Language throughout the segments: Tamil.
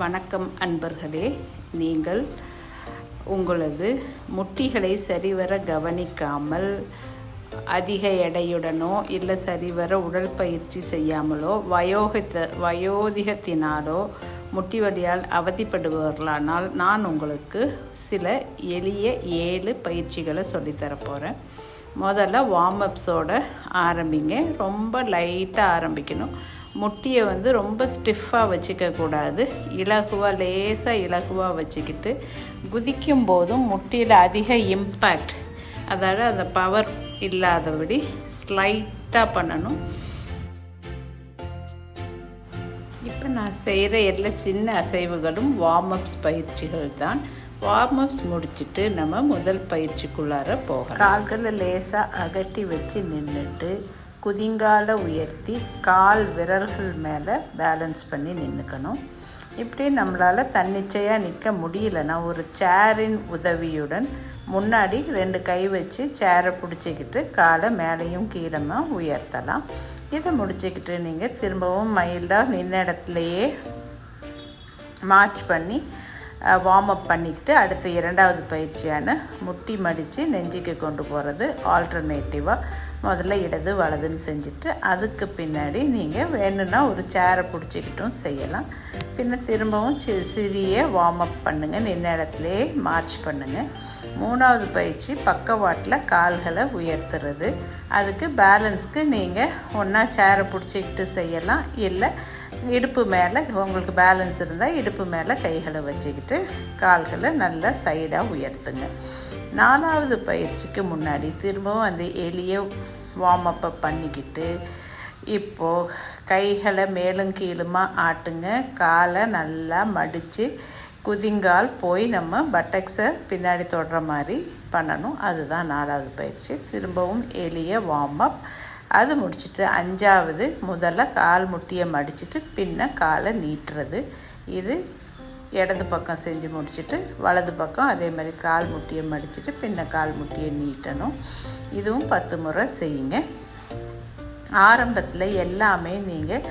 வணக்கம் அன்பர்களே. நீங்கள் உங்களது முட்டிகளை சரிவர கவனிக்காமல் அதிக எடையுடனோ இல்லை சரிவர உடற்பயிற்சி செய்யாமலோ வயோகித்த வயோதிகத்தினாலோ முட்டி வலியால் அவதிப்படுபவர்களானால் நான் உங்களுக்கு சில எளிய ஏழு பயிற்சிகளை சொல்லித்தரப்போகிறேன் முதல்ல வார்ம் அப்ஸோட ஆரம்பிங்க. ரொம்ப லைட்டாக ஆரம்பிக்கணும். முட்டியை வந்து ரொம்ப ஸ்டிஃபாக வச்சுக்கக்கூடாது இலகுவாக லேசாக இலகுவாக வச்சுக்கிட்டு குதிக்கும் போதும் முட்டியில் அதிக இம்பேக்ட் அதாவது அந்த பவர் இல்லாதபடி ஸ்லைட்டாக பண்ணணும். இப்போ நான் செய்கிற எல்லா சின்ன அசைவுகளும் வார்ம் அப்ஸ் பயிற்சிகள் தான். வார்ம் அப்ஸ் முடிச்சுட்டு நம்ம முதல் பயிற்சிக்குள்ளார போகலாம். கால்களை லேசாக அகட்டி வச்சு நின்றுட்டு குதிங்கால உயர்த்தி கால் விரல்கள் மேலே பேலன்ஸ் பண்ணி நின்றுக்கணும் இப்படி நம்மளால் தன்னிச்சையாக நிற்க முடியலன்னா ஒரு சேரின் உதவியுடன் முன்னாடி ரெண்டு கை வச்சு சேரை பிடிச்சிக்கிட்டு காலை மேலேயும் கீழமாக உயர்த்தலாம். இதை முடிச்சுக்கிட்டு நீங்கள் திரும்பவும் மயிலாக நின்ன இடத்துலையே மார்ச் பண்ணி வார்ம் அப் பண்ணிக்கிட்டு அடுத்த இரண்டாவது பயிற்சியான முட்டி மடித்து நெஞ்சுக்கு கொண்டு போகிறது ஆல்டர்னேட்டிவாக முதல்ல இடது வலதுன்னு செஞ்சுட்டு அதுக்கு பின்னாடி நீங்கள் வேணும்னா ஒரு சேரை பிடிச்சிக்கிட்டும் செய்யலாம். பின்ன திரும்பவும் சி சிறிய வார்ம் அப் பண்ணுங்கள் நின்ன இடத்துலையே மார்ச் பண்ணுங்கள் மூணாவது பயிற்சி பக்கவாட்டில் கால்களை உயர்த்துறது. அதுக்கு பேலன்ஸ்க்கு நீங்கள் ஒன்றா சேரை பிடிச்சிக்கிட்டு செய்யலாம். இல்லை இடுப்பு மேலே உங்களுக்கு பேலன்ஸ் இருந்தால் இடுப்பு மேலே கைகளை வச்சுக்கிட்டு கால்களை நல்லா சைடாக உயர்த்துங்க. நாலாவது பயிற்சிக்கு முன்னாடி திரும்பவும் அந்த எளிய வார்ம் அப்பை பண்ணிக்கிட்டு இப்போது கைகளை மேலும் கீழுமா ஆட்டுங்க. காலை நல்லா மடித்து குதிங்கால் போய் நம்ம பட்டக்ஸை பின்னாடி தொடுற மாதிரி பண்ணணும். அதுதான் நாலாவது பயிற்சி. திரும்பவும் எளிய வார்ம் அப் அது முடிச்சுட்டு அஞ்சாவது முதல்ல கால் முட்டியை மடிச்சுட்டு பின்ன காலை நீட்டுறது. இது இடது பக்கம் செஞ்சு முடிச்சுட்டு வலது பக்கம் அதே மாதிரி கால் முட்டியை மடிச்சுட்டு பின்ன கால் முட்டியை நீட்டணும். இதுவும் பத்து முறை செய்யுங்க. ஆரம்பத்தில் எல்லாமே நீங்கள்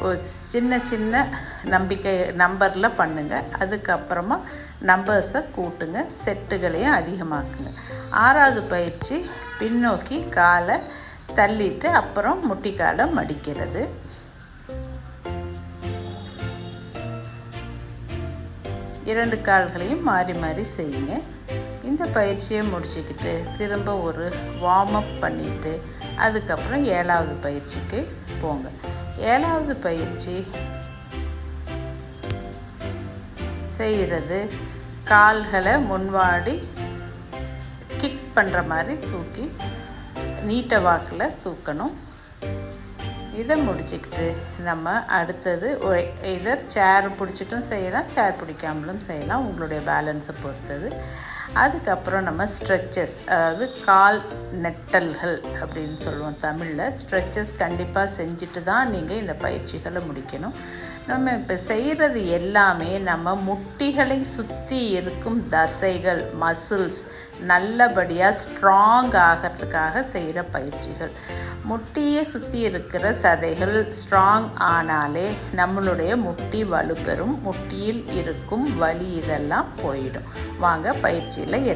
ஒரு சின்ன சின்ன நம்பிக்கை நம்பரில் பண்ணுங்கள் அதுக்கப்புறமா நம்பர்ஸை கூட்டுங்க. செட்டுகளையும் அதிகமாக்குங்க. ஆறாவது பயிற்சி பின்னோக்கி காலை தள்ளிட்டு அப்புறம் முட்டிக்காலை மடிக்கிறது. இரண்டு கால்களையும் மாறி மாறி செய்யுங்க. இந்த பயிற்சியை முடிச்சுக்கிட்டு திரும்ப ஒரு வார்ம் அப் பண்ணிவிட்டு அதுக்கப்புறம் ஏழாவது பயிற்சிக்கு போங்க. ஏழாவது பயிற்சி செய்கிறது. கால்களை முன்வாடி கிக் பண்ணுற மாதிரி தூக்கி நீட்ட வாக்கில் தூக்கணும். இதை முடிச்சுக்கிட்டு நம்ம அடுத்தது இதர் சேர் பிடிச்சிட்டும் செய்யலாம் சேர் பிடிக்காமலும் செய்யலாம் உங்களுடைய பேலன்ஸை பொறுத்தது. அதுக்கப்புறம் நம்ம ஸ்ட்ரெச்சஸ் அதாவது கால் நெட்டல்கள் அப்படின்னு சொல்லுவோம் தமிழில். ஸ்ட்ரெச்சஸ் கண்டிப்பாக செஞ்சுட்டு தான் நீங்கள் இந்த பயிற்சிகளை முடிக்கணும். நம்ம இப்போ செய்கிறது எல்லாமே நம்ம முட்டிகளை சுற்றி இருக்கும் தசைகள் மசில்ஸ் நல்லபடியாக ஸ்ட்ராங் ஆகிறதுக்காக செய்கிற பயிற்சிகள். முட்டியை சுற்றி இருக்கிற சதைகள் ஸ்ட்ராங் ஆனாலே நம்மளுடைய முட்டி வலுப்பெறும் முட்டியில் இருக்கும் வலி இதெல்லாம் போயிடும். வாங்க பயிற்சியில் இறங்க